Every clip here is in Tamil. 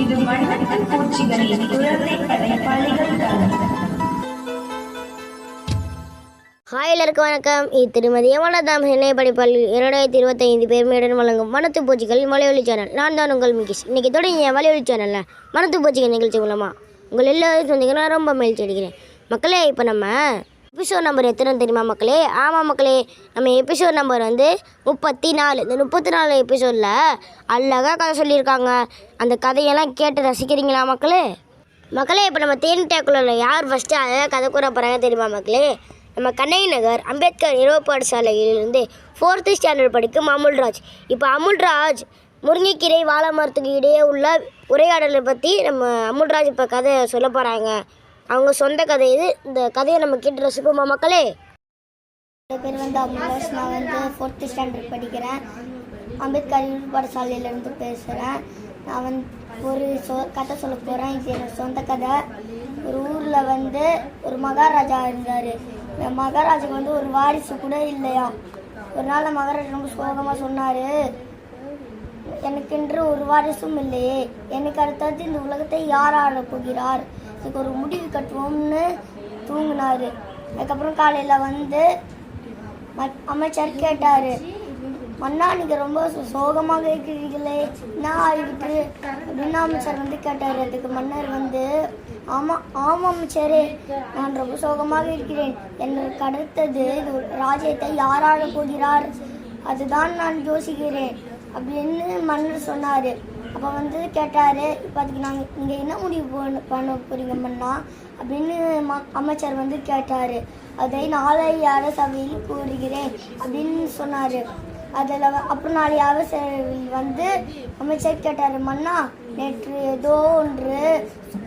இது வண்ணத்து பூச்சிகளின் குழந்தை படைப்பாளிகள் தளம் ஹாய் எல்லாருக்கும் வணக்கம். இது திருமதி யமலதாம் சென்னை படிப்பள்ளி இரண்டாயிரத்தி இருபத்தைந்து பெருமையுடன் வழங்கும் மனத்து பூச்சிகள் மலையொலி சேனல். நான் தான் உங்கள் மிகிஷ். இன்னைக்கு தொடங்கிய மலையொலி சேனலில் மனத்து பூச்சிகள் நிகழ்ச்சி மூலமாக உங்கள் எல்லோரும் சொந்தீங்கன்னா ரொம்ப மகிழ்ச்சி அடிக்கிறேன் மக்களே இப்போ நம்ம எபிசோட் நம்பர் எத்தனை தெரியுமா மக்களே? ஆமாம் மக்களே நம்ம எபிசோட் நம்பர் வந்து முப்பத்தி நாலு இந்த முப்பத்தி நாலு எபிசோடில் அழகாக கதை சொல்லியிருக்காங்க. அந்த கதையெல்லாம் கேட்டு ரசிக்கிறீங்களா மக்களே? மக்களே இப்போ நம்ம தேனி டேக்குள்ள யார் ஃபஸ்ட்டு அழகாக கதை கூற போகிறாங்க தெரியுமா மக்களே? நம்ம கண்ணை நகர் அம்பேத்கர் இரவு பாடசாலையிலிருந்து ஃபோர்த்து ஸ்டாண்டர்ட் படிக்கும் அமுல்ராஜ் இப்போ அமுல்ராஜ் முருங்கைக்கீரை வாழை மரத்துக்கு இடையே உள்ள உரையாடலை பற்றி நம்ம அமுல்ராஜ் இப்போ கதை சொல்ல போகிறாங்க அவங்க சொந்த கதை இது. இந்த கதையை நம்ம கேட்டு ரசிப்போமா மக்களே. என் பேர் வந்து அபிலாஷ் நான் வந்து ஃபோர்த்து ஸ்டாண்டர்ட் படிக்கிறேன். அம்பேத்கர் யூனிட் பாடசாலையிலேருந்து பேசுகிறேன் நான் வந்து ஒரு சொ கதை சொல்ல போகிறேன் இது என்னோட சொந்த கதை. ஒரு ஊரில் வந்து ஒரு மகாராஜா இருந்தார். இந்த மகாராஜாக்கு வந்து ஒரு வாரிசு கூட இல்லையா? ஒரு நாள் அந்த மகாராஜா ரொம்ப சோகமாக சொன்னார். எனக்கென்று ஒரு வாரிசும் இல்லையே. எனக்கு அடுத்தது இந்த உலகத்தை யார் ஆளப் போகிறார்? இதுக்கு ஒரு முடிவு கட்டுவோம்னு தூங்கினார். அதுக்கப்புறம் காலையில் வந்து அமைச்சர் கேட்டார். மன்னா நீங்கள் ரொம்ப சோகமாக இருக்கிறீர்களே என்ன ஆகிட்டு அப்படின்னு அமைச்சர் வந்து கேட்டார். அதுக்கு மன்னர் வந்து ஆமாம் ஆமாம் அமைச்சரே நான் ரொம்ப சோகமாக இருக்கிறேன். எனக்கு அடுத்தது இது ராஜ்யத்தை யாராட போகிறார்? அதுதான் நான் யோசிக்கிறேன். அப்படின்னு மன்னர் சொன்னார். அப்போ வந்து கேட்டார் இப்போ அதுக்கு நாங்கள் இங்கே என்ன முடிவு பண்ண பண்ண போறீங்க மன்னா? அப்படின்னு ம அமைச்சர் வந்து கேட்டார். அதை நாளை அரசவையில் கூறுகிறேன் அப்படின்னு சொன்னார். அதில் அப்புறம் நாளை அரசவையில் வந்து அமைச்சர் கேட்டார் மன்னா நேற்று ஏதோ ஒன்று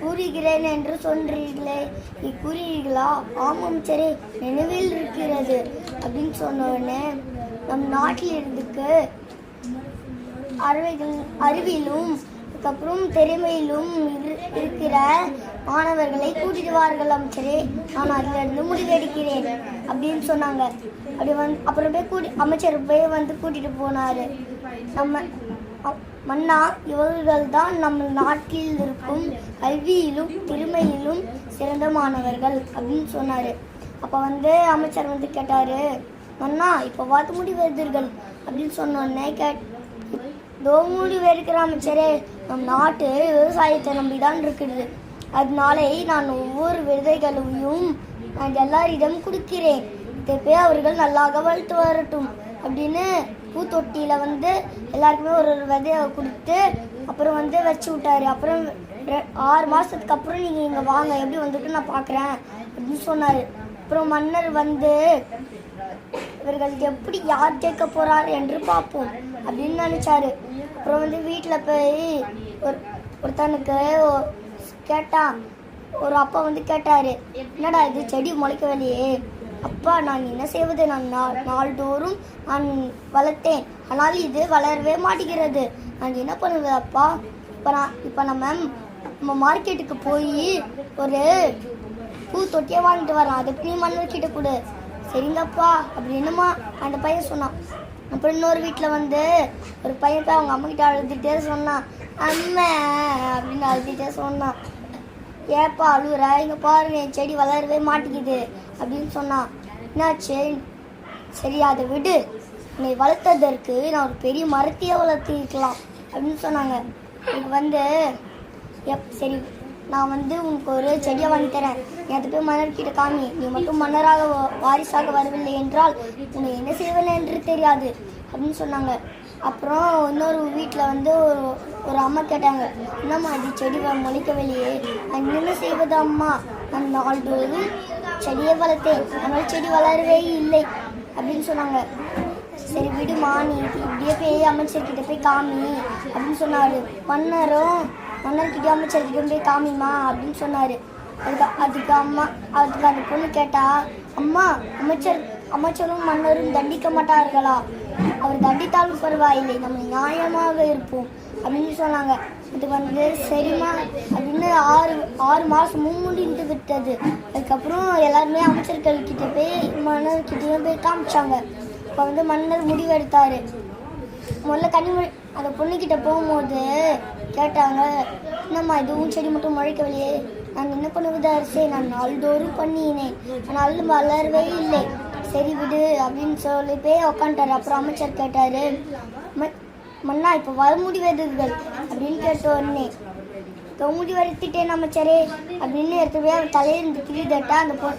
கூறுகிறேன் என்று சொன்னீர்களே. நீ கூறுகிறீர்களா? ஆமாம் சரி நினைவில் இருக்கிறது. அப்படின்னு சொன்ன உடனே நம் நாட்டில் இருந்துக்கு அறிவைகள் அறிவிலும் அதுக்கப்புறம் திறமையிலும் இருக்கிற மாணவர்களை கூட்டிடுவார்கள் அமைச்சரே. நான் அதுல இருந்து முடிவெடுக்கிறேன் அப்படின்னு சொன்னாங்க. அப்படி வந்து அப்புறம் போய் கூட்டி அமைச்சர் போய் வந்து கூட்டிட்டு போனாரு. நம்ம மன்னா இவர்கள் தான் நம்ம நாட்டில் இருக்கும் கல்வியிலும் திறமையிலும் சிறந்த மாணவர்கள் அப்படின்னு சொன்னாரு. அப்போ வந்து அமைச்சர் வந்து கேட்டாரு மன்னா இப்போ பார்த்து முடிவெடுத்தீர்கள் அப்படின்னு சொன்னோன்னே கேட் தோமூடி முடிவு அமைச்சரே நம் நாட்டு விவசாயத்தை நம்பி தான் அதனாலே நான் ஒவ்வொரு விதைகளையும் நான் எல்லாரிடம் கொடுக்கிறேன். இதை போய் அவர்கள் நல்லாக வளர்த்து வரட்டும் அப்படின்னு பூத்தொட்டியில வந்து எல்லாருக்குமே ஒரு ஒரு விதையை கொடுத்து அப்புறம் வந்து வச்சு விட்டாரு. அப்புறம் ரெ- ஆறு மாசத்துக்கு அப்புறம் நீங்க இங்க வாங்க எப்படி வந்துட்டு நான் பார்க்குறேன் அப்படின்னு சொன்னாரு. அப்புறம் மன்னர் வந்து இவர்கள் எப்படி யார் கேட்க போகிறார் என்று பார்ப்போம் அப்படின்னு நினைச்சாரு. அப்புறம் வந்து வீட்டில் போய் ஒரு ஒருத்தனுக்கு கேட்டான். ஒரு அப்பா வந்து கேட்டார் என்னடா இது? செடி முளைக்கவில்லையே. அப்பா நான் என்ன செய்வது? நான் நா- நாள்தோறும் நான் வளர்த்தேன். ஆனால் இது வளரவே மாட்டேங்கிறது. நான் என்ன பண்ணுவது அப்பா? இப்போ நான் இப்போ நம்ம நம்ம மார்க்கெட்டுக்கு போய் ஒரு பூ தொட்டியை வாங்கிட்டு வரலாம் அதுக்கு நீ மண்ணு கிட்ட கொடு. சரிங்கப்பா. அப்படின்னுமா அந்த பையன் சொன்னான். அப்புறம் இன்னொரு வீட்டில் வந்து ஒரு பையன் போய் அவங்க அம்மா கிட்ட அழுதுகிட்டே சொன்னான் அம்மா அப்படின்னு அழுதுகிட்டே சொன்னான் ஏப்பா அழுகுற இங்கே பாருங்க என் செடி வளரவே மாட்டேங்குது அப்படின்னு சொன்னான் என்னாச்சு? சரி அதை விடு. உன்னை வளர்த்ததற்கு நான் ஒரு பெரிய மரத்தையே வளர்த்திருக்கலாம் அப்படின்னு சொன்னாங்க. எனக்கு வந்து எப் சரி நான் வந்து உனக்கு ஒரு செடியை வாங்கி தரேன். எனக்கு போய் போய் மன்னர்கிட்ட காமி. நீ மட்டும் மன்னராக வாரிசாக வரவில்லை என்றால் உன்னை என்ன செய்வேன் என்று தெரியாது அப்படின்னு சொன்னாங்க. அப்புறம் இன்னொரு வீட்டில் வந்து ஒரு ஒரு அம்மா கேட்டாங்க என்னம்மா இது செடி முளைக்கவில்லையே. நான் என்ன செய்வது அம்மா? நான் நாள்தோறும் செடியை வளர்த்தேன். அதனால் செடி வளரவே இல்லை அப்படின்னு சொன்னாங்க. சரி விடுமா நீ இப்படியே போய் அமைச்சர்கிட்ட போய் காமி அப்படின்னு சொன்னார். மன்னரும் மன்னர்கிட்ட அமைச்சர்கிட்ட போய் காமிமா அப்படின்னு சொன்னார். அதுக்கு அதுக்கு அம்மா அதுக்கு அந்த பொண்ணு கேட்டா அம்மா அமைச்சர் அமைச்சரும் மன்னரும் தண்டிக்க மாட்டார்களா? அவர் தண்டித்தாலும் பரவாயில்லை நம்ம நியாயமாக இருப்போம் அப்படின்னு சொன்னாங்க. இது வந்து சரிம்மா அப்படின்னு ஆறு ஆறு மாதம் முடிந்து விட்டது. அதுக்கப்புறம் எல்லாருமே அமைச்சர்கள் கிட்ட போய் மன்னர் கிட்டயும் போய் காமிச்சாங்க. இப்போ வந்து மன்னர் முடிவெடுத்தாரு. முதல்ல கனிமொழி அந்த பொண்ணுக்கிட்ட போகும்போது கேட்டாங்க என்னம்மா இதுவும் செடி மட்டும் முளைக்கவில்லையே? நான் என்ன பண்ணுவது அரசே? நான் நாள்தோறும் பண்ணினேன். ஆனால் வளரவே இல்லை. சரி விடு அப்படின்னு சொல்லி போய் உக்காண்டாரு அப்புறம் அமைச்சர் கேட்டாரு "ம- மன்னா இப்போ வர முடிவதுகள் அப்படின்னு கேட்ட உடனே "இதோ முடி வருத்திட்டேன் அமைச்சரே அப்படின்னு எடுத்து போய் அவர் தலையிலிருந்து கிளிதட்டா அந்த பொ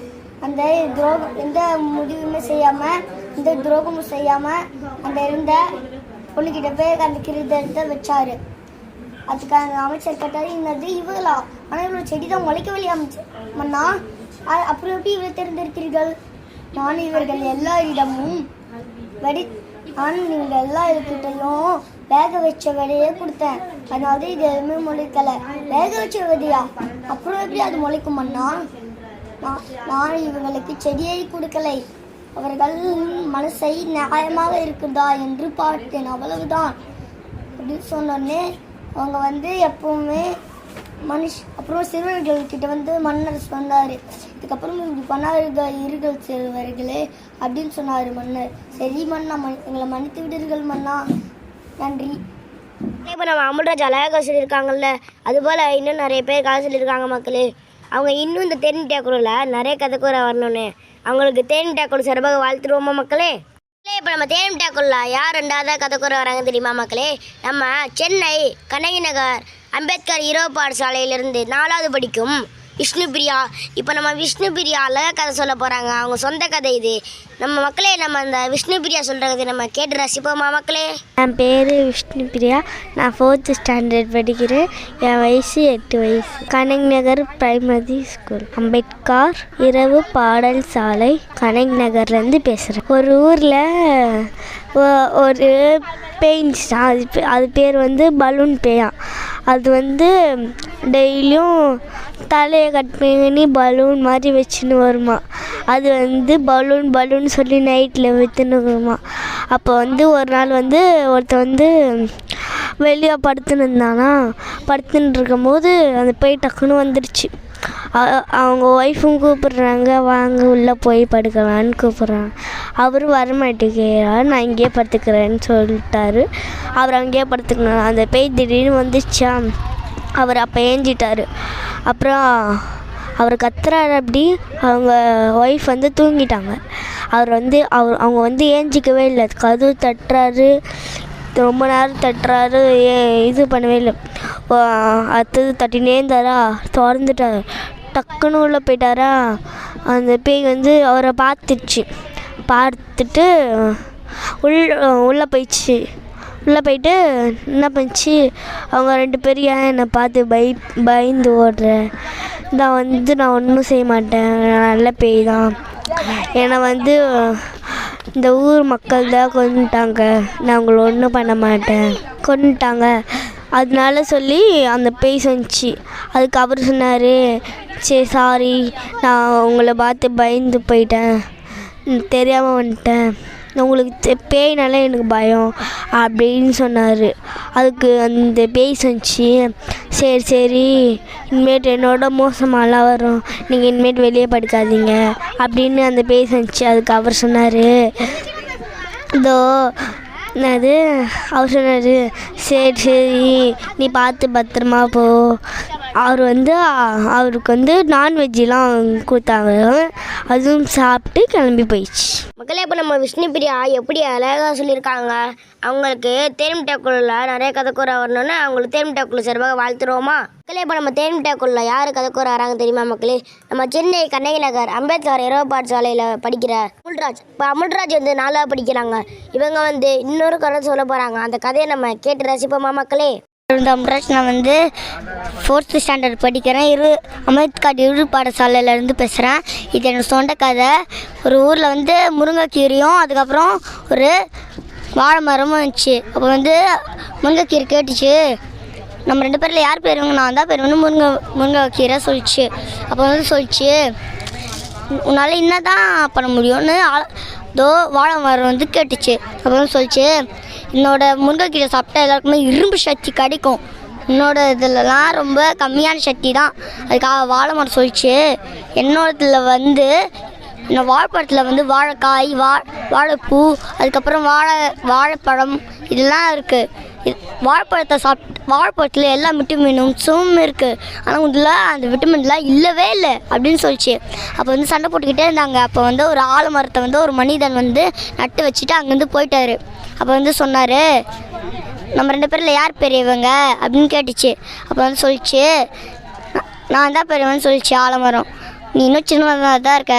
அந்த துரோகம் எந்த முடிவுமே செய்யாமல் எந்த துரோகமும் செய்யாமல் அந்த இருந்த பொண்ணுக்கிட்ட போய் அந்த கிரிதத்தை வச்சாரு. அதுக்கு அந்த அமைச்சர் கேட்டார் என்னது இவங்களா? ஆனால் இவ்வளோ செடி தான் முளைக்கவில்லை அமைச்சர் மன்னா அப்புறம் எப்படி இவ்வளோ தெரிந்திருக்கிறீர்கள் நான் இவர்கள் எல்லா இடமும் வெடி நான் நீங்கள் எல்லா இடத்துட்டையும் வேக வச்ச விதையே கொடுத்தேன். அதனால இது எதுவுமே முளைக்கலை. வேக வச்ச விதையா அப்புறம் எப்படி அது முளைக்குமண்ணா நான் நான் இவங்களுக்கு செடியை கொடுக்கலை. அவர்கள் மனசை நியாயமாக இருக்குதா என்று பார்த்தேன். அவ்வளவுதான். அப்படின்னு சொன்னோடனே அவங்க வந்து எப்பவுமே மனுஷ் அப்புறம் சிறுவர்கள் கிட்ட வந்து மன்னர் சொன்னார். இதுக்கப்புறம் இப்படி பண்ணார்கள் இருகள் சிறுவர்களே அப்படின்னு சொன்னார் மன்னர். சரி மன்னா மன் எங்களை மன்னித்து விடுங்கள் மன்னா. நன்றி. இப்போ நம்ம அமல்ராஜ் அழகாக சொல்லியிருக்காங்கல்ல அதுபோல் இன்னும் நிறைய பேர் கதை சொல்லியிருக்காங்க மக்களே. அவங்க இன்னும் இந்த தேனி டேக்குரில் நிறைய கதை கூற வரணும்னு. அவங்களுக்கு தேனி டேக்குள் சிறப்பாக வாழ்த்துருவோமா மக்களே? இப்போ நம்ம தேன் யார் ரெண்டாவது கதை கூற வராங்க தெரியுமா மக்களே? நம்ம சென்னை கனகி நகர் அம்பேத்கர் இரவு பாடசாலையிலிருந்து நாலாவது படிக்கும் விஷ்ணு பிரியா. இப்போ நம்ம விஷ்ணு பிரியா அழகாக கதை சொல்ல போகிறாங்க அவங்க சொந்த கதை இது. நம்ம மக்களே நம்ம அந்த விஷ்ணு பிரியா சொல்கிற கதை நம்ம கேட்டு ரசிப்போமா மக்களே? என் பேர் விஷ்ணு பிரியா. நான் ஃபோர்த்து ஸ்டாண்டர்ட் படிக்கிறேன். என் வயசு எட்டு வயசு. கனக் நகர் பிரைமரி ஸ்கூல் அம்பேத்கர் இரவு பாடல் சாலை. கனக் நகர்லேருந்து பேசுகிறேன் ஒரு ஊரில் ஒரு பெயிண்ட்ஸ் அது அது பேர் வந்து பலூன் பேயாம் அது வந்து டெய்லியும் தலையை கட் பண்ணி பலூன் மாதிரி வச்சுன்னு வருமா. அது வந்து பலூன் பலூன் சொல்லி நைட்டில் விற்றுன்னு வருமா. அப்போ வந்து ஒரு நாள் வந்து ஒருத்தன் வந்து வெளியே படுத்துன்னு இருந்தானா படுத்துன்னு இருக்கும்போது அந்த பேய் டக்குன்னு வந்துடுச்சு அவங்க ஒய்ஃபும் கூப்பிடுறாங்க வாங்க உள்ளே போய் படுக்கலான்னு கூப்பிட்றாங்க. அவரும் வரமாட்டேங்கிறார் நான் இங்கேயே படுத்துக்கிறேன்னு சொல்லிட்டாரு. அவர் அங்கேயே படுத்துக்கணும். அந்த பேய் திடீர்னு வந்துச்சா அவர் அப்போ ஏஞ்சிட்டார். அப்புறம் அவர் கத்துறாரு அப்படி. அவங்க ஒய்ஃப் வந்து தூங்கிட்டாங்க. அவர் வந்து அவர் அவங்க வந்து ஏஞ்சிக்கவே இல்லை. கதவு தட்டுறாரு. ரொம்ப நேரம் தட்டுறாரு. ஏ- இது பண்ணவே இல்லை. அடுத்தது தட்டினே இருந்தாரா? திறந்துட்டாரு. டக்குன்னு உள்ளே போயிட்டாரா? அந்த பேய் வந்து அவரை பார்த்துச்சு. பார்த்துட்டு உள் உள்ளே போயிடுச்சு. உள்ளே போயிட்டு என்ன பண்ணிச்சு? அவங்க ரெண்டு பேரும் ஏன் என்னை பார்த்து பய பயந்து ஓடுற? நான் வந்து நான் ஒன்றும் செய்ய மாட்டேன். நல்ல பேய் தான். என்னை வந்து இந்த ஊர் மக்கள் தான் கொண்டுட்டாங்க நான் உங்களை ஒன்றும் பண்ண மாட்டேன். கொண்டுட்டாங்க அதனால சொல்லி அந்த பேய் சொன்னிச்சு அதுக்கு அவர் சொன்னார் சரி சாரி நான் உங்களை பார்த்து பயந்து போயிட்டேன். தெரியாமல் வந்துட்டேன். உங்களுக்கு தெ- பேய்னால எனக்கு பயம் அப்படின்னு சொன்னார். அதுக்கு அந்த பேய் சொன்னிச்சு சரி சரி இனிமேட்டு என்னோட மோசமாலாம் வரும். நீங்கள் இனிமேட்டு வெளியே படுக்காதீங்க அப்படின்னு அந்த பேய் சொன்னிச்சு அதுக்கு அவர் சொன்னார். இதோ என்னது? அவர் சொன்னார் சரி சரி நீ பார்த்து பத்திரமா போ. அவர் வந்து அவருக்கு வந்து நான்வெஜ்ஜெலாம் கொடுத்தாங்க. அதுவும் சாப்பிட்டு கிளம்பி போயிடுச்சு. மக்களே இப்போ நம்ம விஷ்ணு பிரியா எப்படி அழகாக சொல்லியிருக்காங்க? அவங்களுக்கு தேன்மிட்டாக்குள்ள நிறைய கதைக்கூற வரணும்னு அவங்களுக்கு தேன்மிட்டாக்குள்ள சிறப்பாக வாழ்த்துருவோமா? மக்களே இப்போ நம்ம தேன்மிட்டாக்குள்ள யார் கதைக்கூற வராங்க தெரியுமா மக்களே? நம்ம சென்னை கண்ணகி நகர் அம்பேத்கர் இரவு பாடசாலையில் படிக்கிற அமுல்ராஜ். இப்போ அமுல்ராஜ் வந்து நாலாவது படிக்கிறாங்க. இவங்க வந்து இன்னொரு கதை சொல்ல போகிறாங்க அந்த கதையை நம்ம கேட்டு ரசிப்போமா மக்களே? அமுல்ராஜ் நான் வந்து ஃபோர்த்து ஸ்டாண்டர்ட் படிக்கிறேன். இரு அம்பேத்கர் இரு பாடசாலையிலேருந்து பேசுகிறேன் இது என்னோட சொந்த கதை. ஒரு ஊரில் வந்து முருங்கைக்கீரையும் அதுக்கப்புறம் ஒரு வாழை மரமும் இருந்துச்சு. அப்போ வந்து முருங்கைக்கீரை கேட்டுச்சு. நம்ம ரெண்டு பேரில் யார் பெரியவங்க நான் தான் பெரியவங்க முருங்கை முருங்கைக்கீரை சொல்லிச்சு. அப்போ வந்து சொல்லிச்சு உன்னால் என்ன தான் பண்ண முடியும்னு தோ வாழை மரம் வந்து கேட்டுச்சு. அப்புறம் சொல்லிச்சு என்னோட முருங்கைக்கீரை சாப்பிட்டா எல்லாருக்குமே இரும்பு சக்தி கிடைக்கும். என்னோட இதுலலாம் ரொம்ப கம்மியான சக்தி தான். அதுக்காக வாழை மரம் சொல்லிச்சு. என்னோடதுல வந்து இந்த வாழைப்பழத்தில் வந்து வாழைக்காய் வா வாழைப்பூ அதுக்கப்புறம் வாழை வாழைப்பழம் இதெல்லாம் இருக்குது இது- வாழைப்பழத்தை சாப்பிட்டு வாழைப்பழத்தில் எல்லா விட்டமினும் இருக்குது ஆனால் இதில் அந்த விட்டமின்லாம் இல்லவே இல்லை அப்படின்னு சொல்லிச்சு. அப்போ வந்து சண்டை போட்டுக்கிட்டே இருந்தாங்க. அப்போ வந்து ஒரு ஆலமரத்தை வந்து ஒரு மனிதன் வந்து நட்டு வச்சுட்டு அங்கேருந்து போயிட்டாரு. அப்போ வந்து சொன்னார் நம்ம ரெண்டு பேரில் யார் பெரியவங்க? அப்படின்னு கேட்டுச்சு. அப்போ வந்து சொல்லிச்சு "நான்- நான் தான் பெரியவன் சொல்லிச்சு ஆலமரம். நீ இன்னும் சின்னதாக தான் இருக்க.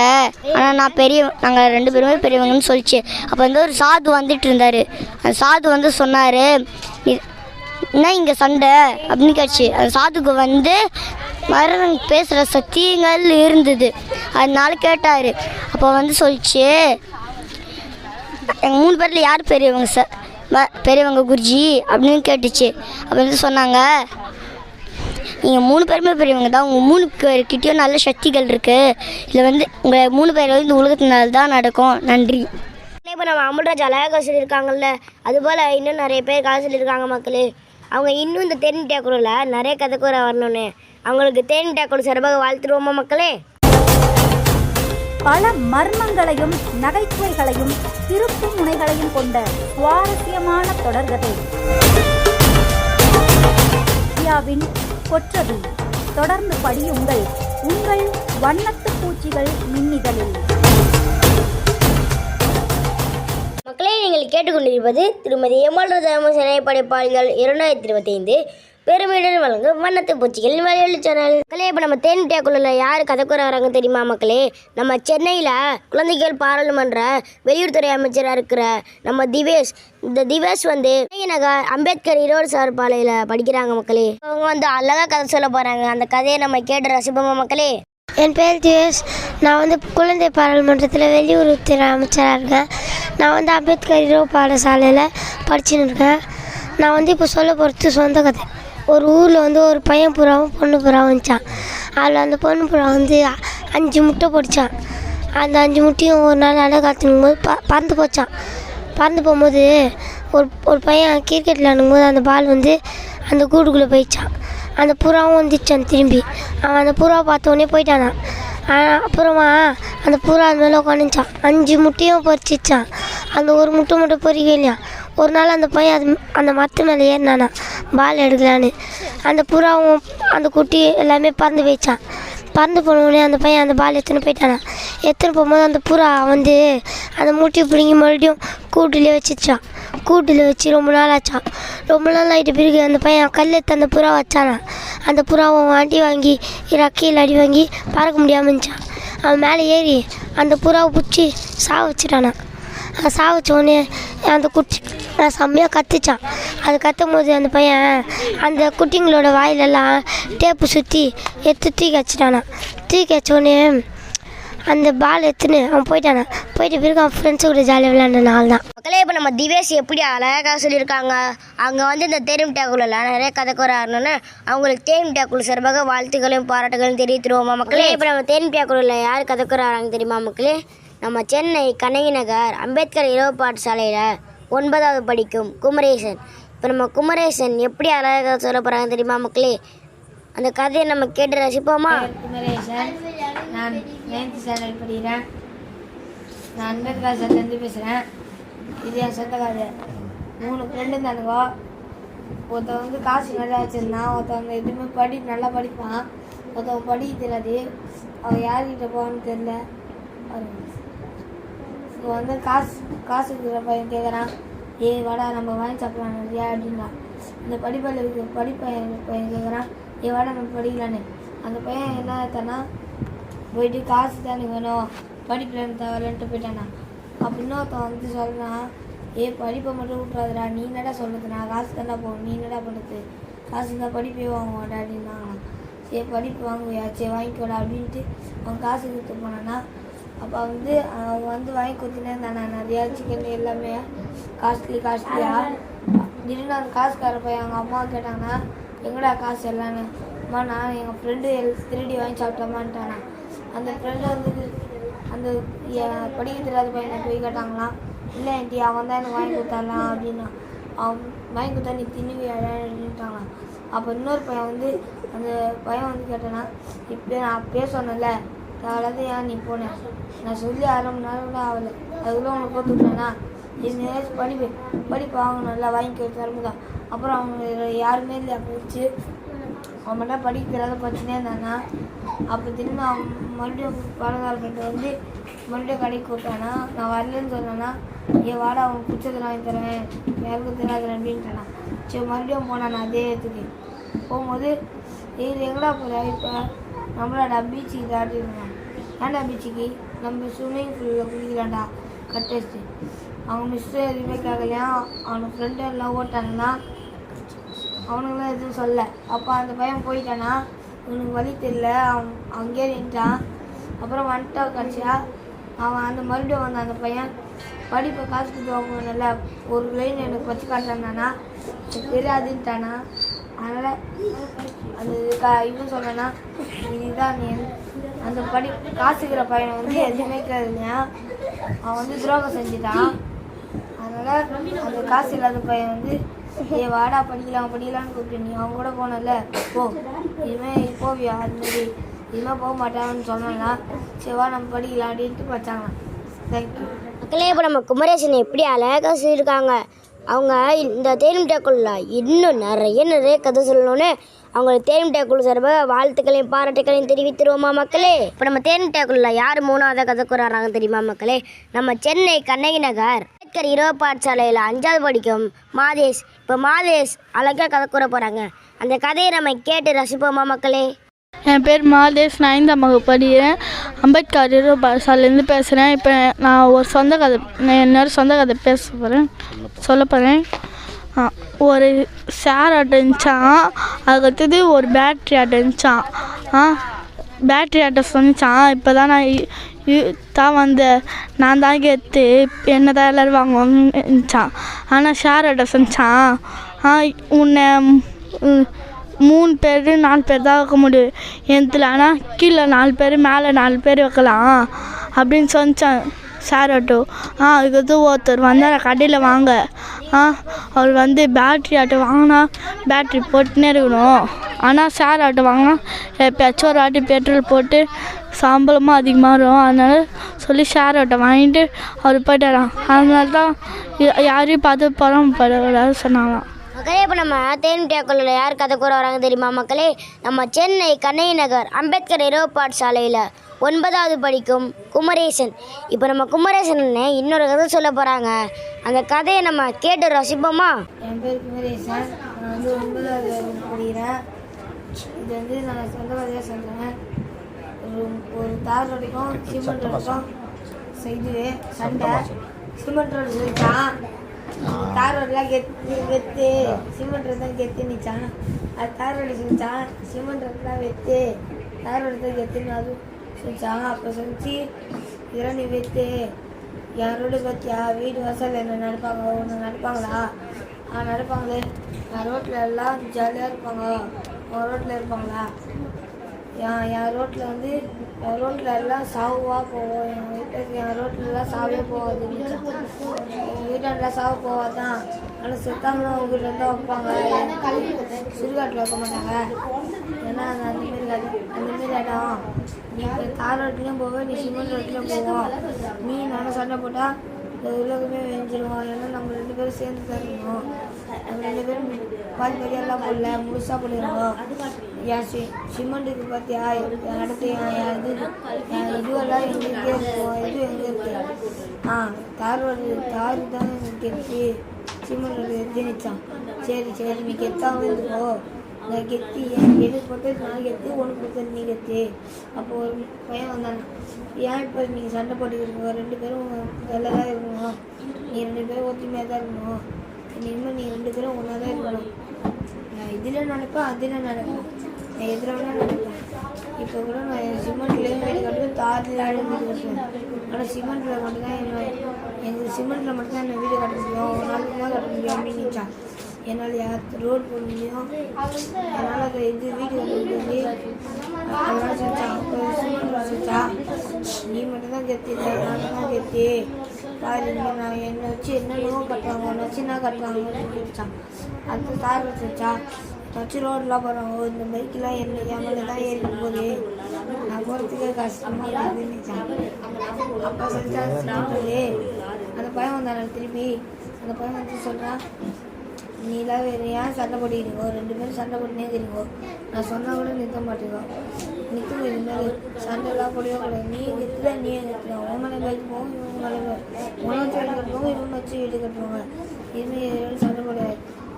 ஆனால் நான் பெரிய நாங்கள் ரெண்டு பேருமே பெரியவங்கன்னு சொல்லிச்சு. அப்போ வந்து ஒரு சாது வந்துட்டு இருந்தார். அந்த சாது வந்து சொன்னார் என்ன இங்கே சண்டை? அப்படின்னு கேட்டுச்சு. அந்த சாதுக்கு வந்து மரணம் பேசுகிற சத்தியங்கள் இருந்தது. அதனால கேட்டார். அப்போ வந்து சொல்லிச்சு எங்கள் மூணு பேரில் யார் பெரியவங்க சார் பெரியவங்க குருஜி? அப்படின்னு கேட்டுச்சு. அப்போ வந்து சொன்னாங்க நீங்கள் மூணு பேருமே பெரியவங்க தான். உங்கள் மூணு பேர்கிட்டயும் நல்ல சக்திகள் இருக்குது இதில் வந்து உங்கள் மூணு பேர் வந்து இந்த உலகத்தினால தான் நடக்கும். நன்றி. இப்போ நம்ம அமுல்ராஜ் அழகாக சொல்லியிருக்காங்கல்ல? அதுபோல் இன்னும் நிறைய பேர் கதை சொல்லியிருக்காங்க மக்களே. அவங்க இன்னும் இந்த தேனி டேக்குரில் நிறைய கதை கூற வரணும்னு. அவங்களுக்கு தேனி டேக்குரு சிறப்பாக வாழ்த்துருவோமா மக்களே? பல மர்மங்களையும் நகைச்சுவைகளையும் திருப்பு முனைகளையும் கொண்ட சுவாரஸ்யமான தொடர்கதை இந்தியாவின் கொற்றது. தொடர்ந்து படியுங்கள். உங்கள் வண்ணத்து பூச்சிகள் மின்னிதழில். மக்களே நீங்கள் கேட்டுக்கொண்டிருப்பது திருமதி எம்எல் ராமசேனை படைப்பாளிகள் இரண்டாயிரத்தி இருபத்தைந்து. பெருமையுடன் வழங்கும் வண்ணத்து பூச்சிகள் மலையாளி சேனல். மக்களே இப்போ நம்ம தேனி டேக்குள்ள யார் கதை கூற வராங்க தெரியுமா மக்களே? நம்ம சென்னையில் குழந்தைகள் பாராளுமன்ற வெளியுறவுத்துறை அமைச்சராக இருக்கிற நம்ம திவேஷ் இந்த திவேஷ் வந்து நகர் அம்பேத்கர் ஈரோடு சார் பாலையில் படிக்கிறாங்க மக்களே. அவங்க வந்து அழகாக கதை சொல்ல போகிறாங்க அந்த கதையை நம்ம கேட்டு ரசிப்போமா மக்களே? என் பேர் திவேஷ். நான் வந்து குழந்தை பாராளுமன்றத்தில் வெளியுறவுத்துறை அமைச்சராக இருக்கேன். நான் வந்து அம்பேத்கர் ஈரோடு பாடசாலையில் படிச்சுன்னு இருக்கேன். நான் வந்து இப்போ சொல்ல போகிறது சொந்த கதை. ஒரு ஊரில் வந்து ஒரு பையன் புறாவும் பொண்ணு புறாவும் வந்துச்சான் அதில் அந்த பொண்ணு புறா வந்து அஞ்சு முட்டை பொடிச்சான் அந்த அஞ்சு முட்டையும் ஒரு நாள் அடை காத்துக்கும் போது ப பறந்து போச்சான் பறந்து போகும்போது ஒரு ஒரு பையன் கிரிக்கெட் விளாடும்போது அந்த பால் வந்து அந்த கூடுக்குள்ளே போயிடுச்சான் அந்த புறாவும் வந்துச்சான் திரும்பி. அவன் அந்த புறாவை பார்த்த போயிட்டானான் அப்புறமா அந்த புறா அது மேலே உட்காந்துச்சான் அஞ்சு முட்டையும் பறிச்சிச்சான் அந்த ஒரு முட்டை மட்டும் பொறிக்க இல்லையா ஒரு நாள் அந்த பையன் அது அந்த மரத்து மேலே ஏறினானா பால் எடுக்கலான்னு. அந்த புறாவும் அந்த குட்டி எல்லாமே பறந்து போயிடுச்சான் பறந்து போனவுடனே அந்த பையன் அந்த பால் எடுத்துன்னு போயிட்டானா. எடுத்துன்னு போகும்போது அந்த புறா வந்து அந்த மூட்டையை பிடிங்கி மறுபடியும் கூட்டிலே வச்சிச்சான். கூட்டில் வச்சு ரொம்ப நாள் ஆச்சான். ரொம்ப நாள் ஆகிட்ட பிறகு அந்த பையன் கல் எடுத்து அந்த புறா வச்சானா. அந்த புறாவை அடி வாங்கி கீழே அடி வாங்கி பறக்க முடியாமல் இருந்துச்சான். அவன் மேலே ஏறி அந்த புறாவை பிடிச்சி சாக வச்சிட்டானான் அது சா வச்ச உடனே அந்த குட்டி நான் செம்மையாக கத்துச்சான். அது கத்தும் போது அந்த பையன் அந்த குட்டிங்களோட வாயிலெல்லாம் டேப்பு சுற்றி எடுத்து தூக்கி வச்சிட்டானா தூக்கி வச்ச உடனே அந்த பால் எடுத்துன்னு அவன் போயிட்டானா. போயிட்ட பிறகு அவன் ஃப்ரெண்ட்ஸு கூட ஜாலியாக விளையாண்ட நாள் தான். மக்களே இப்போ நம்ம திவேஷ் எப்படி அழகாக சொல்லியிருக்காங்க. அங்கே வந்து இந்த தேரும் டேக்குள்ள நிறைய கதை கூற ஆரணும்னு அவங்களுக்கு தேரும் டேக்குள் சார்பாக வாழ்த்துக்களையும் பாராட்டுகளையும் தெரிவித்துருவோமா மக்களே? இப்போ நம்ம தேரும் டேக்குள்ள யார் கதை கூற ஆறாங்க தெரியுமா மக்களே? நம்ம சென்னை கண்ணகி நகர் அம்பேத்கர் இரவு பாடசாலையில் ஒன்பதாவது படிக்கும் குமரேசன். இப்போ நம்ம குமரேசன் எப்படி அழகாக சொல்ல போகிறாங்க தெரியுமா மக்களே? அந்த கதையை நம்ம கேட்டு ரசிப்போமா? குமரேசன். நான் நைன்த் ஸ்டாண்டர்ட் படிக்கிறேன். நான் அம்பேத்கர் சட்டிலேருந்து பேசுகிறேன் இது என் சொந்த கதை? மூணு ஃப்ரெண்டு தானுங்க ஒருத்தன் வந்து காசு நல்லா வச்சுருந்தான். ஒருத்தன் வந்து எதுவுமே படி நல்லா படிப்பான். ஒருத்தவன் படிக்க தெரியாது. அவன் யார்கிட்ட போவான்னு தெரில இப்போ வந்து காசு காசு இருக்கிற பையன் கேட்குறான் ஏய் வாடா நம்ம வாங்கி சாப்பிடலாம் நிறையா அப்படின்னா இந்த படிப்பில் இருக்கிற படிப்பையன் பையன் கேட்குறான் ஏ வாடா நம்ம படிக்கலான்னு. அந்த பையன் என்ன ஆத்தானா போயிட்டு காசு தானே வேணும் படிப்பில் எனக்கு தேவையில்லன்ட்டு போயிட்டானா. அப்போ இன்னொருத்தன் வந்து சொல்கிறான் ஏ படிப்பை மட்டும் விட்றாதுடா நீ என்னடா சொல்கிறது நான் காசு தானே போகணும் நீ என்னடா பண்ணுறது காசு இருந்தால் படிப்பே வாங்குவோம்டா அப்படின்னாங்களாம் சரி படிப்பு வாங்குவியா? சரி வாங்கிக்கோடா அப்படின்ட்டு அவன் காசு கொடுத்து போனான்னா அப்போ வந்து அவன் வந்து வாங்கி கொடுத்துட்டே இருந்தான் நான் நிறையா சிக்கன் எல்லாமே காஸ்ட்லி காஸ்ட்லியாக திடீர்னு அந்த காசுக்கார போய் அவங்க அம்மாவை கேட்டாங்கன்னா எங்கடா காசு எல்லான்னு அம்மா நான் எங்கள் ஃப்ரெண்டு திருடி வாங்கி சாப்பிட்டோமான்ட்டானா அந்த ஃப்ரெண்டு வந்து அந்த படிக்க தெரியாத பையனை போய் கேட்டாங்களாம் இல்லை ஆண்டி அவன் தான் எனக்கு வாங்கி கொடுத்தாலாம் அப்படின்னா அவன் வாங்கி கொடுத்தா நீ தின்னுவி அப்படின்ட்டாங்களாம் அப்போ இன்னொரு பையன் வந்து அந்த பையன் வந்து கேட்டானா இப்போ நான் அப்பயே சொன்னேன்ல தேவையில்லாத ஏன் நீ போனேன் நான் சொல்லி அரை மணி நேரம் கூட ஆகலை. அதுக்குள்ளே உனக்கு போட்டு விட்டேனா இது நேரம் படிப்பு படிப்பு அவங்க நல்லா வாங்கி தரும்போதா அப்புறம் அவங்க யாருமே இல்லை போச்சு. அவன் மட்டும் படிக்கிறத பிரச்சனையே இருந்தானா அப்போ திரும்ப அவன் மறுபடியும் பழங்கால வந்து மறுபடியும் கடைக்கு கூப்பிட்டானா? நான் வரலன்னு சொன்னேன்னா என் வாடா அவன் பிடிச்சது வாங்கி தரேன். யாருக்கும் தெரியாது அப்படின்ட்டானா. சரி மறுபடியும் போனான் அதே இடத்துக்கு. போகும்போது இது எங்கடா போகிற இப்போ நம்மளோட பீச்சுக்கு தாட்டி இருந்தான். ஏண்டா பீச்சுக்கு நம்ம ஸ்விம்மிங் ஃபூலில் குளிக்கலாம்டா கட்டடிச்சு அவங்க மிஸ்ஸு எதுவுமே கேட்கலையா அவனுக்கு ஃப்ரெண்டு எல்லாம் ஓட்டானுன்னா அவனுங்களும் எதுவும் சொல்ல அப்போ அந்த பையன் போயிட்டானா? இவனுக்கு வழி தெரியல. அவன் அங்கேயே நின்ட்டான் அப்புறம் வந்துட்டா கடைசியா அவன் அந்த மறுபடியும் வந்தான். அந்த பையன் படிப்பை காசு கொடுத்து வாங்குவானல்ல. ஒரு லைன் எனக்கு வச்சு காட்டுறானா எனக்கு தெரியாதுன்ட்டானா? அதனால் அந்த க இவன் சொன்னா இதுதான் நீ அந்த படி காசுக்கிற பையனை வந்து எதுவுமே கேட்கலையா அவன் வந்து துரோகம் செஞ்சுட்டான். அதனால் அந்த காசு இல்லாத பையன் வந்து ஏ வாடா படிக்கலாம் படிக்கலாம்னு கூப்பிட்டு நீ அவன் கூட போனல போ. இனிமேல் போவியா அது மாதிரி இனிமேல் போக மாட்டான்னு சொன்னா சரி வா நம்ம படிக்கலாம் அப்படின்ட்டு படிச்சாங்களாம் தேங்க்யூ மக்களே இப்போ நம்ம குமரேசன் எப்படி அழகாக சொல்லியிருக்காங்க. அவங்க இந்த தேனிமிட்டாக்குள்ள இன்னும் நிறைய நிறைய கதை சொல்லணும்னு அவங்களுக்கு தேனிமிட்டாக்குழு சார்பாக வாழ்த்துக்களையும் பாராட்டுகளையும் தெரிவித்துருவோமா மக்களே? இப்போ நம்ம தேனிமிட்டாக்குள்ள யார் மூணாவது கதை கூறாங்க தெரியுமா மக்களே? நம்ம சென்னை கண்ணகி நகர் அம்பேத்கர் இரவு பாடசாலையில் அஞ்சாவது படிக்கும் மாதேஷ் இப்போ மாதேஷ் அழகாக கதை கூற போகிறாங்க அந்த கதையை நம்ம கேட்டு ரசிப்போமா மக்களே? என் பேர் மாதேஷ் நான் ஐந்தாம் வகுப்பு படிக்கிறேன். அம்பேத்கர் இரவு பாடசாலேருந்து பேசுகிறேன் இப்போ நான் ஒரு சொந்த கதை நான் என்னோட சொந்த கதை பேச போகிறேன் சொல்ல போகிறேன் ஒரு ஷேர் ஆட்டம் இருந்துச்சான் அதுக்கடுத்தது ஒரு பேட்ரி ஆட்டம் இருந்துச்சான் ஆ பேட்ரி ஆட்டம் சொன்னிச்சான் இப்போ தான் நான் இ- தான் வந்தேன் நான் தான் கெத்து என்ன தான் எல்லோரும் வாங்குவாங்கச்சான் ஆனால் ஷேர் ஆட்டம் சொன்னிச்சான் ஆ உன்னை மூணு பேர் நாலு பேர் தான் வைக்க முடியும். எந்தில் ஆனால் கீழே நாலு பேர் மேலே நாலு பேர் வைக்கலாம் அப்படின்னு சொன்னான் சார் ஆட்டோ ஆ அதுக்கு ஒருத்தர் வந்தார் கடையில் வாங்க. அவர் வந்து பேட்ரி ஆட்டோ வாங்கினா பேட்ரி போட்டுனே இருக்கணும். ஆனால் ஷேர் ஆட்டோ வாங்கினா எப்பயாச்சும் ஒரு வாட்டி பெட்ரோல் போட்டு சம்பளமும் அதிகமாக வரும். அதனால் சொல்லி ஷேர் ஆட்டோ வாங்கிட்டு அவர் போயிட்டாராம். அதனால தான் யா- யாரையும் பார்த்து பரவாயில்ல சொன்னாங்களாம். மக்களே இப்போ நம்ம தேனிமிட்டாக்குள்ள யார் கதை கூற வராங்க தெரியுமா மக்களே? நம்ம சென்னை கண்ணை நகர் அம்பேத்கர் இரவு பாடசாலையில் ஒன்பதாவது படிக்கும் குமரேசன். இப்போ நம்ம குமரேசன் இன்னொரு கதை சொல்ல போகிறாங்க அந்த கதையை நம்ம கேட்டு ரசிப்போமா என் பேர் குமரேசன். நான் வந்து ஒன்பதாவது படிக்கிறேன். இது வந்து நான் சொந்த கதையாக சொல்கிறேன் ஒரு ஒரு தார் ரோடுக்கும் சிமெண்ட் ரோடுக்கும் இது சண்டை. சிமெண்ட் ரோடு சொல்லிச்சான் தார் ரோடுலாம் கெத்து கெத்து. சிமெண்ட் ரோடு தான் கெத்து நிச்சான். அது தார் ரோடு சொல்லிச்சான் சிமெண்ட் ரோடு தான் வெத்து. தார் ரோடு தான் கெத்துன்னு அது சொல்லிச்சான் அப்போ சொல்லிச்சு இதெல்லாம் நீ விற்று என் ரோடு பார்த்தியா வீடு வாசல் என்ன நடப்பாங்க ஒன்று நடப்பாங்களா ஆ நடப்பாங்களே என் ரோட்டில் எல்லாம் ஜாலியாக இருப்பாங்க உன் ரோட்டில் இருப்பாங்களா என் என் ரோட்டில் வந்து என் ரோட்டில் எல்லாம் சாவாக போவோம் எங்கள் வீட்டுக்கு என் ரோட்டில் எல்லாம் சாவே போகாது. எங்கள் வீட்டில் சாவு போகாதான். ஆனால் செத்தாங்களும் அவங்க வீட்டில் தான் வைப்பாங்க. சுடுகாட்டில் வைக்க மாட்டாங்க. ஏன்னா அந்த அந்தமாரி அந்தமாரி இடம் நீ தார் ரோட்லேயும் போவேன் நீ சிமெண்ட் ரோட்லேயும் போவோம் நீ நானும் சண்டை போட்டால் இந்த உலகமே வெஞ்சிருவோம் ஏன்னா நம்ம ரெண்டு பேரும் சேர்ந்து தரணும் ரெண்டு பேரும் பாதி பாதியெல்லாம் போடல முழுசாக போடுவோம் என் சி சிமெண்ட்டுக்கு பார்த்தியா என் இடத்து என் இது என் இதுவெல்லாம் எங்கே இருக்கும் இது எங்கே இருக்கு ஆ தார் ரோடு தார் தான் எனக்கு இருக்கு சிமெண்ட் ரோடு நிச்சான் சரி சரி நீ கெத்தாமல் இருந்துக்கோ நான் கெத்தி ஏன் எனக்கு போட்டு நான் கெத்து உனக்கு கொடுத்தது நீ கெத்து அப்போ ஒரு பையன் வந்தான் ஏன் இப்போ நீங்கள் சண்டை போட்டுக்கிறீங்க ரெண்டு பேரும் நல்லா தான் இருக்கணும் நீ ரெண்டு பேரும் ஒத்துமையாக தான் இருக்கணும் இனிமேல் நீ ரெண்டு பேரும் ஒன்றா தான் இருக்கணும். நான் இதில் நினைப்பேன் அதில் நினைப்பேன் நான் எதிராக நினைப்பேன் இப்போ கூட நான் சிமெண்ட்லேயும் வீடு கட்டுவேன் தாரில் வீடு கட்டுவேன். ஆனால் சிமெண்ட்டில் மட்டும்தான் என்ன எங்கள் சிமெண்ட்டில் மட்டும்தான் என்ன வீடு கட்ட முடியும். ஒரு நாளுக்கு தான் கட்ட முடியும் அப்படின்னு நினச்சான். என்னால் யார் ரோடு போட முடியும்? என்னால் அது இது வீடு கட்ட முடியாது. அதனால சொல்லிச்சான் அப்போ சிமெண்ட் வச்சுச்சா நீ மட்டும்தான் கெத்தி நான் தான் கெத்தி. பாரு நான் என்னை வச்சு என்னென்னமோ கட்டுறாங்க உன்னை வச்சு என்ன கட்டுறாங்கன்னு சொல்லிடுச்சான் அடுத்து தார் வச்சுச்சா வச்சு ரோடெலாம் போகிறாங்க இந்த பைக்கெலாம் என்ன ஏமல தான் ஏறி போது நான் போகிறதுக்கே கஷ்டமாக இருந்துச்சான் அப்போ சொல்லிச்சா அந்த பையன் வந்தான திருப்பி அந்த பையன் வந்து சொல்கிறான் நீலாம் வேறு ஏன் சண்டை போட்டுக்கிறீங்க? ரெண்டு பேரும் சண்டை போட்டுனே இருக்கிறீங்க? நான் சொன்னால் கூட நிறுத்த மாட்டேங்க. நிற்கும் இது மாதிரி சண்டைலாம் போடவே கூடாது நீ கத்துற நீ கத்துற உன் மேலே போகும் இவன் மேலே உனக்கு வீடு கட்டுவாங்க இவங்க வச்சு வீடு கட்டுவாங்க இதுமாரி எதுவும் சண்டை போடாது.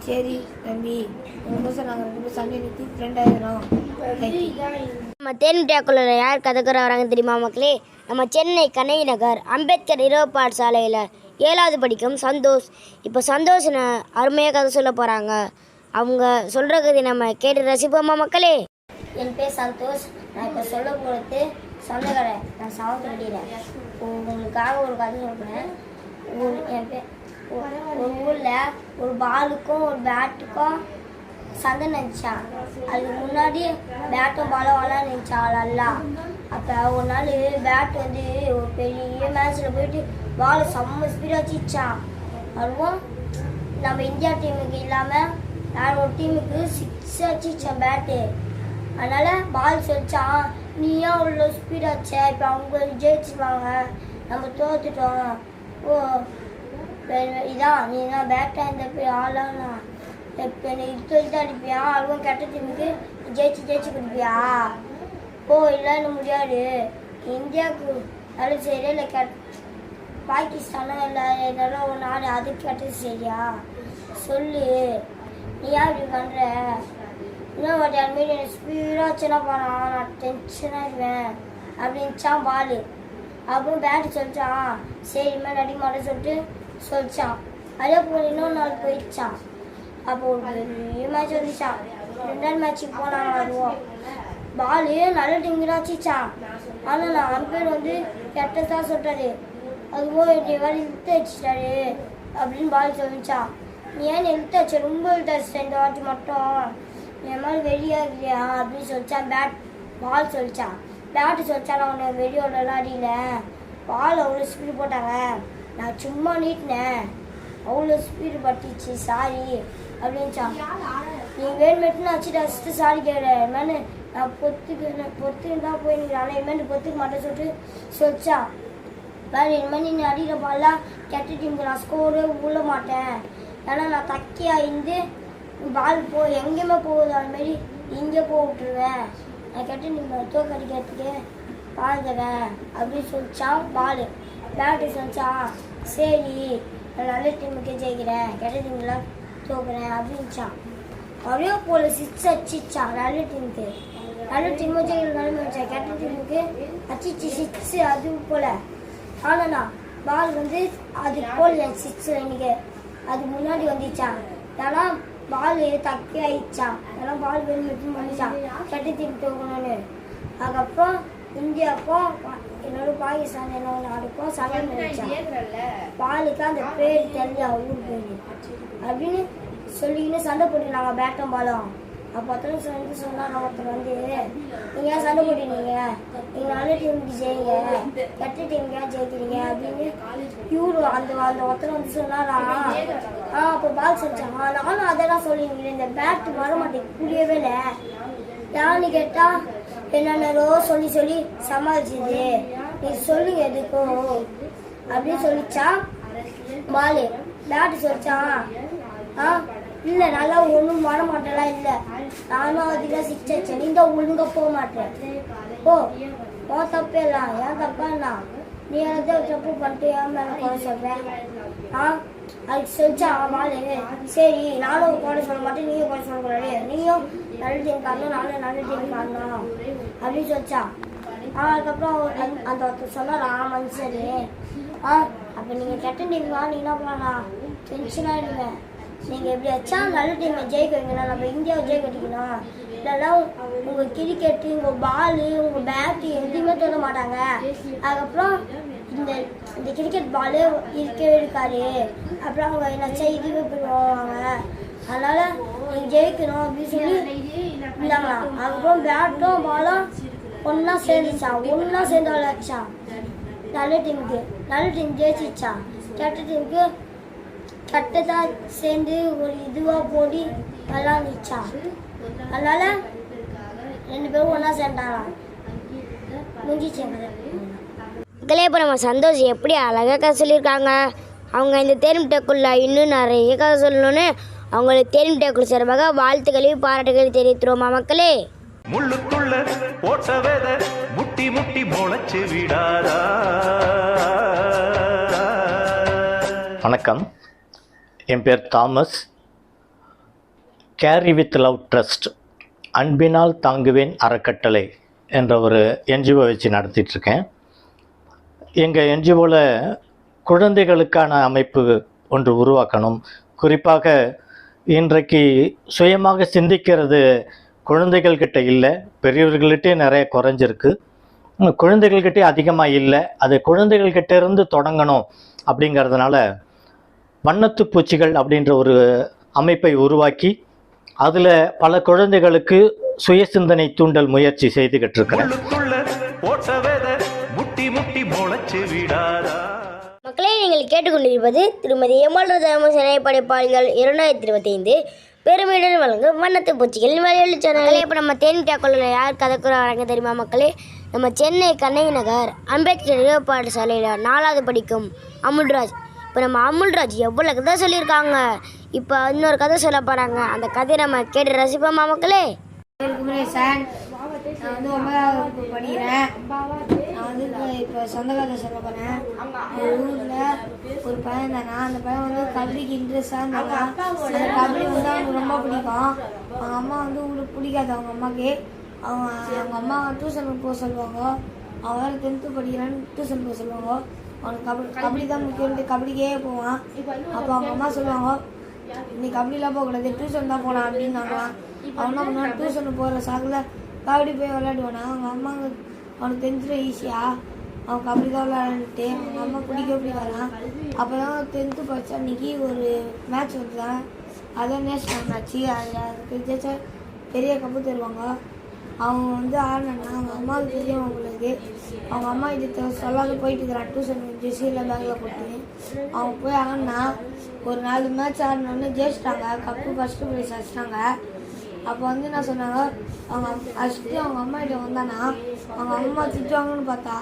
சரி தம்பி. உங்கள் நாங்கள் ரெண்டு பேரும் சண்டை நிறுத்தி ஃப்ரெண்ட் ஆகிடுறோம் நம்ம தேன்மிட்டாக்குள்ள யார் கதக்குற வராங்க தெரியுமா மக்களே? நம்ம சென்னை கனகி நகர் அம்பேத்கர் இரவு பாடசாலையில் ஏழாவது படிக்கும் சந்தோஷ். இப்போ சந்தோஷ் அருமையாக கதை சொல்ல போகிறாங்க அவங்க சொல்கிற கதை நம்ம கேட்டு ரசிப்போமா மக்களே? என் பேர் சந்தோஷ். நான் இப்போ சொல்ல போகிறது சொந்தக்கடை நான் செவன்த் கட்டிடுறேன் உங்களுக்காக ஒரு கதை சொல்கிறேன் என் பேர் ஒரு ஊரில் ஒரு பாலுக்கும் ஒரு பேட்டுக்கும் சந்தை நினச்சான் அதுக்கு முன்னாடி பேட்டும் பாலும் விளாண்டுச்சான் நல்லா அப்போ ஒரு நாள் பேட் வந்து ஒரு பெரிய மேட்ச்சில் போயிட்டு பால் செம்ம ஸ்பீடாக வச்சிச்சான் அதுவும் நம்ம இந்தியா டீமுக்கு இல்லாமல் வேறு ஒரு டீமுக்கு சிக்ஸ் அடிச்சான் பேட்டு அதனால் பால் சொல்லிச்சான் நீ ஏன் அவ்வளோ ஸ்பீடாக ஆச்ச இப்போ அவங்க ஜெயிச்சுருவாங்க. நம்ம தோத்துட்டோம். ஓ இதான் நீ தான் பேட்டாக இருந்த போய் ஆளானா இப்போ நீ இது இது அடிப்பியா? அதுவும் கெட்ட டீமுக்கு ஜெயிச்சு ஜெயிச்சு கொடுப்பியா? ஓ இல்லைன்னு முடியாது. இந்தியாவுக்கு வேலை செய்யல இல்லை. கேட் பாகிஸ்தானோ இல்லை ஏதாவது ஒரு நாடு அது கேட்டது சரியா? சொல்லு. நீ ஏன் இப்படி பண்ணுற இன்னும் ஒரு அது மாரி எனக்கு ஸ்பீடாக சின்ன போனா நான் டென்ஷனாக இருவேன் அப்படின்ச்சான் பால். அப்புறம் பேட்டு சொல்லிச்சான் சரி இனிமேல் அடிக்க மாட்டேன்னு சொல்லிட்டு சொல்லிச்சான் அதே போல் இன்னொரு நாள் போயிடுச்சான் அப்போ ஒரு மேட்ச் வந்துச்சான் ரெண்டாவது மேட்ச்சுக்கு போனாங்க அதுவும் பால் நல்ல டீம் தான் ஆனால் நான் அம்பேர் வந்து கெட்டதாக சொல்கிறாரு அதுவும் என்னை வேறு இழுத்து அடிச்சிட்டாரு அப்படின்னு பால் சொல்லிச்சான் நீ ஏன் இழுத்து வச்ச ரொம்ப இழுத்து வச்சிட்ட இந்த வாட்டி மட்டும். என் மாதிரி வெளியே அப்படின்னு சொல்லிச்சான் பேட் பால் சொல்லிச்சான் பேட்டு சொல்லிச்சா நான் உன்னை வெளியோடலாம் அடியில பால் அவ்வளோ ஸ்பீடு போட்டாங்க. நான் சும்மா நீட்டினேன். அவ்வளோ ஸ்பீடு பட்டுச்சு சாரி அப்படின்ச்சான் நீ வேணுமெட்டுன்னு நான் வச்சுட்டு வச்சுட்டு சாரி கேட்குறேன் மேனு நான் பொத்துக்கு பொத்துக்கு தான் போயிருக்கிறேன் ஆனால் இனிமேல் பொத்துக்க மாட்டேன் சொல்லிட்டு சொல்லிச்சா. வேறு இனிமேல் நீ அடிக்கிற பால்லாம் கெட்ட டீமுக்கு நான் ஸ்கோரே உள்ள மாட்டேன். ஏன்னா நான் தக்கியாக இருந்து பால் போ எங்கேயுமே போகுது அதுமாரி இங்கே போக விட்டுருவேன் நான் கெட்ட நீங்கள் தோக்கடிக்கிறதுக்கு பால் தரேன் அப்படின்னு சொல்லிச்சா பால் பேட்டு சொல்லிச்சா சரி நான் நல்ல டீமுக்கே ஜெயிக்கிறேன். கெட்ட டீம்லாம் தோக்குறேன் அப்படின்ச்சான் அப்படியே போல சிக்ஸ் அடிச்சிச்சான் நல்ல டீமுக்கு நல்ல ஜெயிக்கிற நிலைமை வச்சா கெட்ட டீமுக்கு அச்சிச்சு சிக்ஸ் அது போல ஆனா பால் வந்து அது போல சிக்ஸ் இன்னைக்கு அது முன்னாடி வந்துச்சான் ஏன்னா பால் தக்கி ஆயிடுச்சான் ஏன்னா பால் வெளியே பண்ணிச்சான் கெட்ட டீம் தோக்கணும்னு அதுக்கப்புறம் இந்தியாவுக்கும் என்னோட பாகிஸ்தான் என்னோட நாடுக்கும் சண்டை நினைச்சான் பாலுக்கு அந்த பேர் தெரிஞ்சா ஊர் பேர் அப்படின்னு சொல்லிக்கின்னு சண்டை போட்டுனாங்க பேட்டும் பாலும் அப்போ ஒருத்தர் சொல்லி சொன்னாங்க ஒருத்தர் வந்து நீங்கள் ஏன் சண்டை போட்டீங்க நீங்கள் நல்ல டீமுக்கு ஜெயிங்க. கெட்ட டீமுக்கு ஏன் ஜெயிக்கிறீங்க? அப்படின்னு இவரு அந்த அந்த ஒருத்தர் வந்து சொன்னாரா? ஆ அப்போ பால் செஞ்சாங்க நானும் அதெல்லாம் தான் இந்த பேட் வர மாட்டேங்குது புரியவே இல்லை. யாருன்னு கேட்டா என்னென்னோ சொல்லி சொல்லி சமாளிச்சுது. நீ சொல்லுங்க எதுக்கும் அப்படின்னு சொல்லிச்சா பாலு பேட்டு சொல்லிச்சான் ஆ இல்லை நல்லா ஒன்றும் வர மாட்டேலாம் இல்லை. நானும் அதில் சிக்ஸ் அடிச்சேன் நீ தான் போக மாட்டேன் ஓ ஓ தப்பே இல்லை ஏன் தப்பாண்ணா நீ எதாவது தப்பு பண்ணிட்டு ஏன் மேலே குறை சொல்கிறேன் ஆ? அதுக்கு செஞ்சா பாலு சரி நானும் குறை சொல்ல மாட்டேன் நீயும் குறை சொல்லக்கூடாது நீயும் நல்ல டீம் காரணம் நானும் நல்ல டீம் காரணம். அப்படின்னு சொல்லிச்சா ஆ அதுக்கப்புறம் அந்த- ஒருத்தர் சொன்னார் சொன்னாரா சரி ஆ அப்போ நீங்கள் கெட்ட டீம் நீ என்ன பண்ணலாம்? டென்ஷனாக ஆகிடுவேன் நீங்கள் எப்படி வச்சா நல்ல டீமை ஜெயிக்க வைக்கணும் நம்ம இந்தியாவை ஜெயிக்க வைக்கணும் இல்லைன்னா உங்கள் கிரிக்கெட்டு உங்கள் பாலு உங்கள் பேட்டு எதுவுமே தொட மாட்டாங்க. அதுக்கப்புறம் இந்த இந்த கிரிக்கெட் பாலு இருக்கவே இருக்காது. அப்புறம் அவங்க என்னாச்சா இதுவே போயிடுவாங்க அதனால் நீங்கள் ஜெயிக்கணும் அப்படின்னு சொல்லி இருந்தாங்களாம் அதுக்கப்புறம் பேட்டும் பாலும் ஒன்றா சேர்ந்துச்சா? ஒன்றா சேர்ந்து விளையாடுச்சான் நல்ல டீமுக்கு நல்ல டீம் ஜெயிச்சிச்சா? கெட்ட டீமுக்கு கெட்டதா சேர்ந்து ஒரு இதுவாக போடி விளாண்டுச்சான் அதனால ரெண்டு பேரும் ஒன்றா சேர்ந்தாங்களாம் முடிஞ்சிச்சு மக்களே இப்போ நம்ம சந்தோஷ் எப்படி அழகாக கதை சொல்லியிருக்காங்க. அவங்க இந்த தேர்மிட்டக்குள்ள இன்னும் நிறைய கதை சொல்லணும்னு அவங்களுக்கு தேர்வு டேக்குள் சார்பாக வாழ்த்துக்களையும் பாராட்டுகளையும் தெரிவித்துருவோமா மக்களே? முள்ளுக்குள்ள போட்ட வித முட்டி முட்டி முளைச்சு விடாதா வணக்கம். என் பேர் Thomas. Carry with love trust அன்பினால் தாங்குவேன் அறக்கட்டளை என்ற ஒரு என்ஜிஓ வச்சு நடத்திட்டுருக்கேன். எங்கள் என்ஜிஓவில் குழந்தைகளுக்கான அமைப்பு ஒன்று உருவாக்கணும். குறிப்பாக இன்றைக்கு சுயமாக சிந்திக்கிறது குழந்தைகள்கிட்ட இல்லை பெரியவர்கள்கிட்டே நிறைய குறைஞ்சிருக்கு. குழந்தைகள்கிட்டே அதிகமாக இல்லை அது குழந்தைகள்கிட்ட இருந்து தொடங்கணும் அப்படிங்கிறதுனால வண்ணத்து பூச்சிகள் அப்படின்ற ஒரு அமைப்பை உருவாக்கி அதில் பல குழந்தைகளுக்கு சுய சிந்தனை தூண்டல் முயற்சி செய்துக்கிட்டு இருக்கிறேன் மக்களே நீங்கள் கேட்டுக்கொண்டிருப்பது திருமதி எம்எல் சினை படைப்பாளிகள் இரண்டாயிரத்தி இருபத்தைந்து பெருமையுடன் வழங்கும் வண்ணத்து பூச்சிகள் வழிவழி சேனல். இப்போ நம்ம தேனி டேக்கோலில் யார் கதைக்குற வராங்க தெரியுமா மக்களே? நம்ம சென்னை கண்ணகி நகர் அம்பேத்கர் பாடசாலையில் நாலாவது படிக்கும் அமுல்ராஜ் இப்போ நம்ம அமுல்ராஜ் எவ்வளோ கதை சொல்லியிருக்காங்க? இப்போ இன்னொரு கதை சொல்ல போகிறாங்க அந்த கதையை நம்ம கேட்டு ரசிப்போம் மக்களே? சார் நான் வந்து ஒன்பதாவது வகுப்பு படிக்கிறேன். நான் வந்து இப்போ சொந்த கதை சொல்ல போகிறேன் எங்கள் ஊரில் ஒரு பையன் தானா அந்த பையன் வந்து கபடிக்கு இன்ட்ரெஸ்டாக இருந்தாங்க அந்த கபடி வந்து அவனுக்கு ரொம்ப பிடிக்கும். அவங்க அம்மா வந்து உங்களுக்கு பிடிக்காது. அவங்க அம்மாக்கு. அவங்க அவங்க அம்மா டியூஷனுக்கு போக சொல்லுவாங்க. அவன் டென்த்து படிக்கிறான்னு டியூஷன் போக சொல்லுவாங்க. அவனுக்கு கபடி கபடி தான் முக்கியம் கபடிக்கே போவான். அப்போ அவங்க அம்மா சொல்லுவாங்க நீ கபடிலாம் போகக்கூடாது. டியூஷன் தான் போகலாம் அப்படின்னாங்க அவன் என்ன டியூஷன் போகிற சாக்கில் கபடி போய் விளையாடுவானா? அவங்க அம்மாங்க அவனுக்கு தெரிஞ்சிடும் ஈஸியாக அவன் கபடி தான் விளையாண்டுட்டு அவங்க அம்மா பிடிக்க பிடிக்காதான். அப்போ தான் டென்த்து படித்த அன்றைக்கி ஒரு மேட்ச் வந்துதான் அதான் நேஷனல் மேட்ச்சு அதில் அதுக்கு ஜெயிச்சா பெரிய கப்பு தருவாங்க. அவங்க வந்து ஆடினா அவங்க அம்மாவுக்கு தெரியும் அவங்களுக்கு. அவங்க அம்மா இது சொல்லாத போயிட்டு இருக்கிறான் டியூஷன் ஜெர்சியில் பேக்கில் போட்டு. அவங்க போய் ஆடினா ஒரு நாலு மேட்ச் ஆடினோடனே ஜெயிச்சிட்டாங்க. கப்பு ஃபஸ்ட்டு ப்ரைஸ் அடிச்சிட்டாங்க. அப்போ வந்து என்ன சொன்னாங்க? அவங்க ஃபஸ்ட்டு அவங்க அம்மா கிட்ட வந்தானா அவங்க அம்மா திட்டுவாங்கன்னு பார்த்தா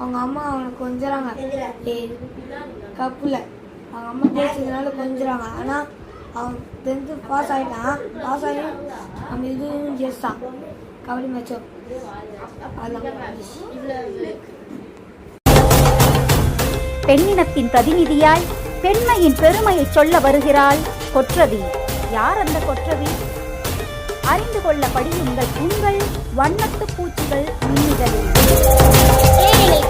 அவங்க அம்மா அவனுக்கு கொஞ்சிறாங்க. ஏய் கப்பில் அவங்க அம்மா ஜெயிச்சதுனால கொஞ்சிறாங்க. ஆனால் அவன் டென்த்து பாஸ் ஆகிட்டான் பாஸ் ஆகி அவன் இதுவும் ஜெயிச்சிட்டான். கபடி மேட்சும் பெண்ணினத்தின் பிரதிநிதியாய் பெண்மையின் பெருமையை சொல்ல வருகிறாள் கொற்றவி. யார் அந்த கொற்றவி? அறிந்து கொள்ள படியுங்கள் உங்கள் வண்ணத்து பூச்சிகள் மின்னிதழில்.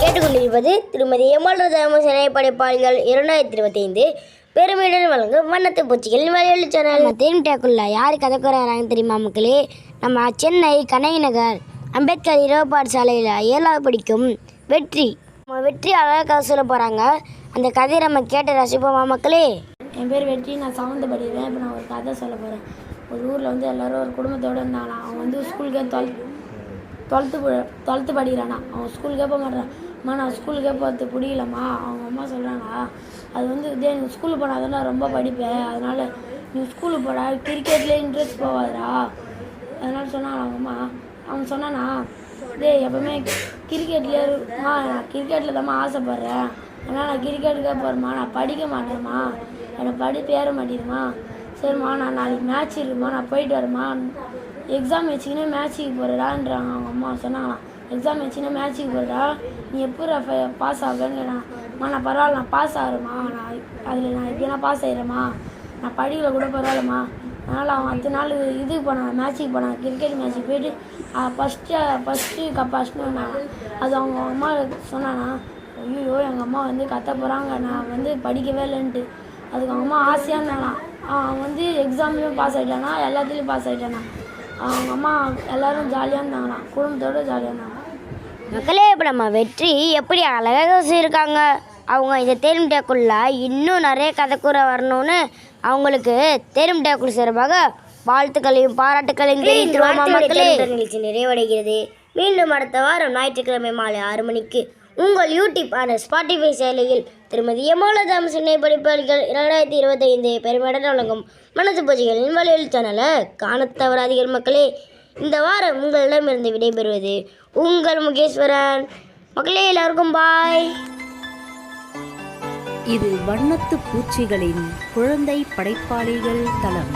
கேட்டுக்கொண்டிருப்பது திருமதி எம்எல் சினை படைப்பாளிகள் இரண்டாயிரத்தி இருபத்தைந்து பெருமையுடன் வழங்கும் வண்ணத்து பூச்சிகள் வழிவழி சேனல். நம்ம தேனி டேக்குள்ள யார் வராங்க தெரியுமா மக்களே? நம்ம சென்னை கனகி நகர் அம்பேத்கர் இரவு பாடசாலையில் ஏழாவது படிக்கும் வெற்றி. நம்ம வெற்றி அழகாக கதை சொல்ல போகிறாங்க அந்த கதையை நம்ம கேட்டு ரசிப்போமா மக்களே? என் பேர் வெற்றி. நான் செவன்த்து படிக்கிறேன். இப்போ நான் ஒரு கதை சொல்ல போகிறேன் ஒரு ஊரில் வந்து எல்லாரும் ஒரு குடும்பத்தோடு இருந்தாங்களாம். அவன் வந்து ஸ்கூலுக்கே தொல் டுவெல்த்து டுவெல்த்து படிக்கிறானா அவன் ஸ்கூலுக்கே போக மாட்டான் அம்மா நான் ஸ்கூலுக்கே போகிறது பிடிக்கலம்மா அவங்க அம்மா சொல்கிறாங்க அது வந்து இதே நீ ஸ்கூலுக்கு போனால் நான் ரொம்ப படிப்பேன் அதனால் நீ ஸ்கூலுக்கு போடா. கிரிக்கெட்லேயே இன்ட்ரெஸ்ட் போகாதடா. அதனால சொன்னாங்க அவங்க அம்மா. அவன் சொன்னானா டேய் எப்பவுமே கிரிக்கெட்லேயே இருக்குமா நான் கிரிக்கெட்டில் தான்மா ஆசைப்பட்றேன். ஆனால் நான் கிரிக்கெட்டுக்கே போகிறேம்மா நான் படிக்க மாட்டேம்மா எனக்கு படிப்பு ஏற மாட்டேதுமா சரிம்மா நான் நாளைக்கு மேட்ச் இருக்குமா நான் போயிட்டு வரேம்மா. எக்ஸாம் வச்சுக்கினே மேட்ச்சுக்கு போகிறடான்றாங்க அவங்க அம்மா. சொன்னாங்களாம். எக்ஸாம் வச்சுக்கினே மேட்ச்சுக்கு போகிறா நீ எப்படி பாஸ் ஆகுன்னு கேட்டாங்கம்மா நான் பரவாயில்ல நான் பாஸ் ஆகிறேம்மா. நான் அதில் நான் எப்படினா பாஸ் ஆகிறேம்மா நான் படிக்கல கூட பரவாயில்லம்மா. அதனால் அவன் அடுத்த நாள் இதுக்கு போனான் மேட்ச்சுக்கு போனான் கிரிக்கெட் மேட்ச்சுக்கு போயிட்டு ஃபஸ்ட்டு ஃபஸ்ட்டு கப் ஃபஸ்ட்டு வந்தாங்க அது அவங்க அம்மா சொன்னானா ஐயோ எங்கள் அம்மா வந்து கத்த போகிறாங்க நான் வந்து படிக்கவே இல்லைன்ட்டு. அதுக்கு அவங்க அம்மா ஆசையாக இருந்தாலாம் அவன் வந்து எக்ஸாம்லேயும் பாஸ் ஆகிட்டானா எல்லாத்துலேயும் பாஸ் ஆகிட்டானா அவங்க அம்மா எல்லோரும் ஜாலியாக இருந்தாங்கண்ணா குடும்பத்தோடு ஜாலியாக இருந்தாங்க மக்களே இப்போ நம்ம வெற்றி எப்படி அழகாக செய்யிருக்காங்க அவங்க இதை தேரும் இன்னும் நிறைய கதைக்கூற வரணும்னு அவங்களுக்கு தேரும் டேக்குள் சார்பாக வாழ்த்துக்களையும் பாராட்டுக்களையும் தெரிவித்துருவோமா மக்களே. நிகழ்ச்சி நிறைவடைகிறது. மீண்டும் அடுத்த வாரம் ஞாயிற்றுக்கிழமை மாலை ஆறு மணிக்கு உங்கள் யூடியூப் ஆன ஸ்பாட்டிஃபை செயலியில் திருமதி எமோலதாம் சின்னை படிப்பாளிகள் இரண்டாயிரத்தி இருபத்தைந்து பெருமையுடன் வழங்கும் மனசு பூஜைகளின் வழியில் சேனலை காணத் தவறாதீர்கள் மக்களே. இந்த வாரம் உங்களிடமிருந்து விடைபெறுவது உங்கள் முகேஸ்வரன். மக்களே எல்லாருக்கும் பாய் இது வண்ணத்து பூச்சிகளின் குழந்தை படைப்பாளிகள் தளம்.